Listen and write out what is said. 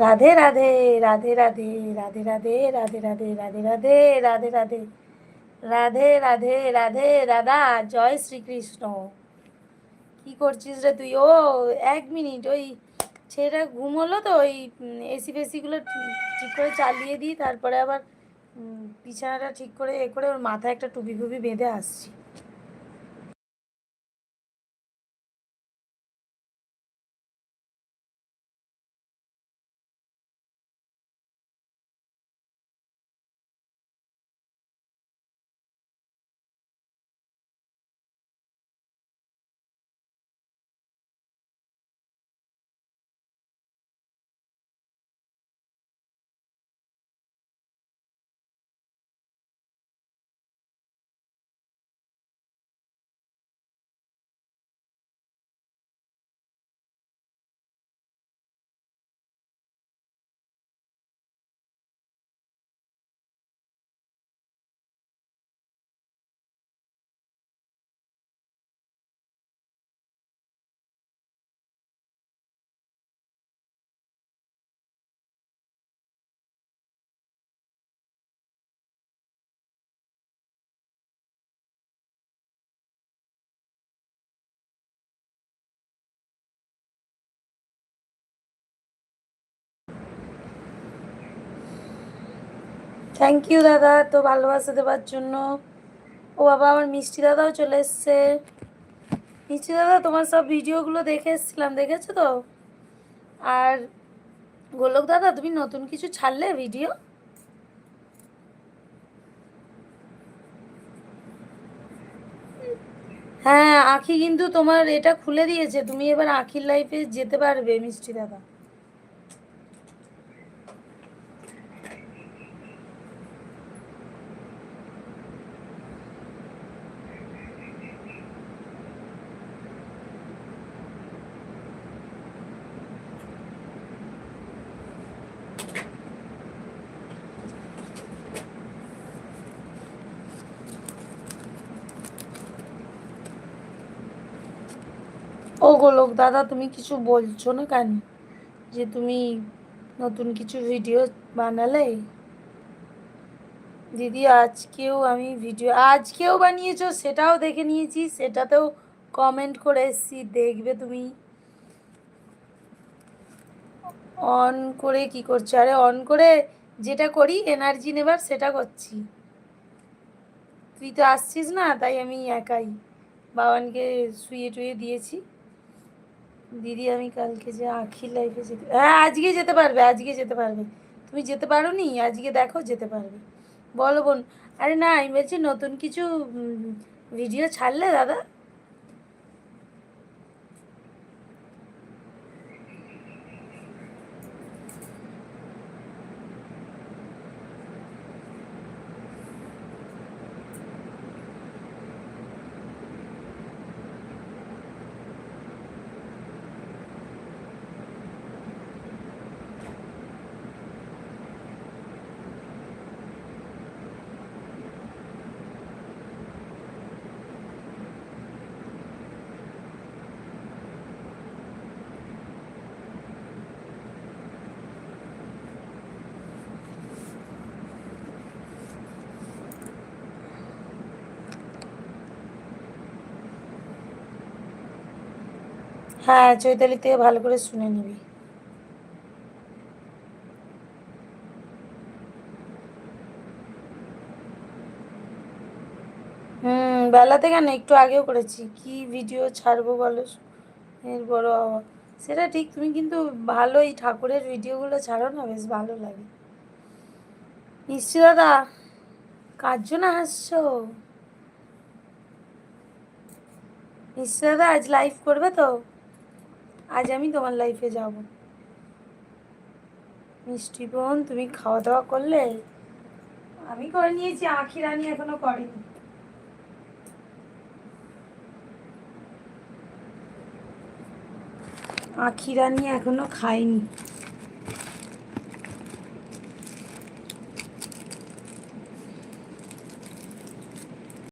রাধে রাধে রাধে রাধে রাধে রাধে রাধে রাধে রাধে রাধে রাধে রাধে রাধে রাধে রাধে দাদা জয় শ্রীকৃষ্ণ কি করছিস রে তুই ও এক মিনিট ওই ছেলেটা ঘুম হলো তো ওই এসি ফেসিগুলো ঠিক করে চালিয়ে দিই তারপরে আবার বিছানাটা ঠিক করে এ করে ওর মাথায় একটা টুপি ফুপি বেঁধে আসছি থ্যাংক ইউ দাদা, তো ভালোবাসা দেওয়ার জন্য। ও বাবা, আমার মিষ্টি দাদাও চলে এসছে। মিষ্টি দাদা, তোমার সব ভিডিওগুলো দেখে এসেছিলাম, দেখেছ তো? আর গোলক দাদা, তুমি নতুন কিছু ছাড়লে ভিডিও? হ্যাঁ আখি কিন্তু তোমার এটা খুলে দিয়েছে। তুমি এবার আখির লাইফে যেতে পারবে, মিষ্টি দাদা। ও গোলক দাদা তুমি কিছু বলছো না কেন? যে তুমি নতুন কিছু ভিডিও বানালে? দিদি, আজকেও আমি ভিডিও আজকেও বানিয়েছো, সেটাও দেখে নিয়েছি, সেটাতেও কমেন্ট করে এসছি, দেখবে তুমি। অন করে কি করছ? আরে অন করে যেটা করি এনার্জি নেবার সেটা করছি। তুই তো আসছিস না, তাই আমি একাই। বাবানকে শুয়ে টুয়ে দিয়েছি। দিদি, আমি কালকে যে আখির লাইফে যেতে হ্যাঁ আজকে যেতে পারবে আজকে যেতে পারবে। তুমি যেতে পারো নি আজকে দেখো যেতে পারবে। বলো বোন। আরে না, আমি বলছি নতুন কিছু ভিডিও ছাড়লে দাদা? হ্যাঁ চৈতালি থেকে ভালো করে শুনে নিবি। হুম বেলাতে কেন একটু আগেও করেছি। কি ভিডিও ছাড়বো বলো? এর বড় সেটা ঠিক, তুমি কিন্তু ভালো এই ঠাকুরের ভিডিওগুলো ছাড়ো না, বেশ ভালো লাগে। নিশ্চয় দাদা, কার জন্য হাসছো? নিশ্চয় দাদা, আজ লাইভ করবে তো? আজ আমি তোমার লাইফে যাব। মিষ্টি বোন, তুমি খাওয়া দাওয়া করলে? আমি করে নিয়েছি, আখি রানি এখনও করেনি। আখি রানি এখনও খাইনি